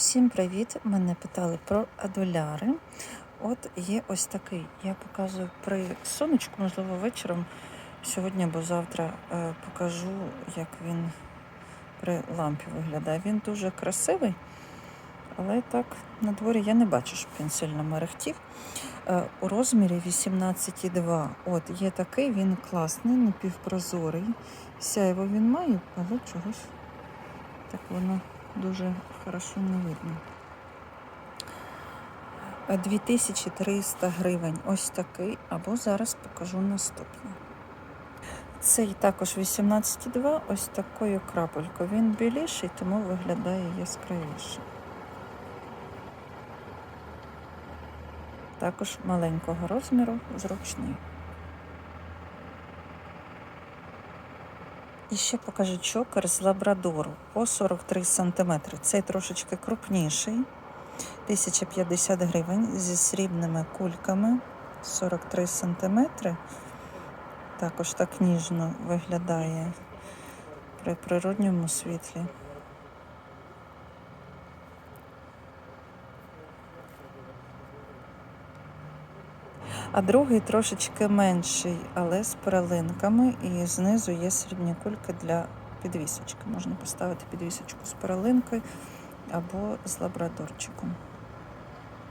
Всім привіт! Мене питали про адуляри. От є ось такий. Я показую при сонечку, можливо, вечором сьогодні або завтра е, покажу, як він при лампі виглядає. Він дуже красивий, але так на дворі я не бачу, щоб він сильно мерехтів. Е, у розмірі 18,2. От є такий, він класний, напівпрозорий. Сяйво він має, але чогось так воно дуже хорошо не видно. Е, 2300 гривень. Ось такий, або зараз покажу наступний. Цей також 18,2, ось такою крапелькою. Він біліший, тому виглядає яскравіше. Також маленького розміру, зручний. І ще покажу чокер з лабрадору по 43 см. Цей трошечки крупніший. 1050 гривень зі срібними кульками 43 см. Також так ніжно виглядає при природньому світлі. А другий трошечки менший, але з перелинками, і знизу є срібні кульки для підвісочки. Можна поставити підвісочку з перелинкою або з лабрадорчиком.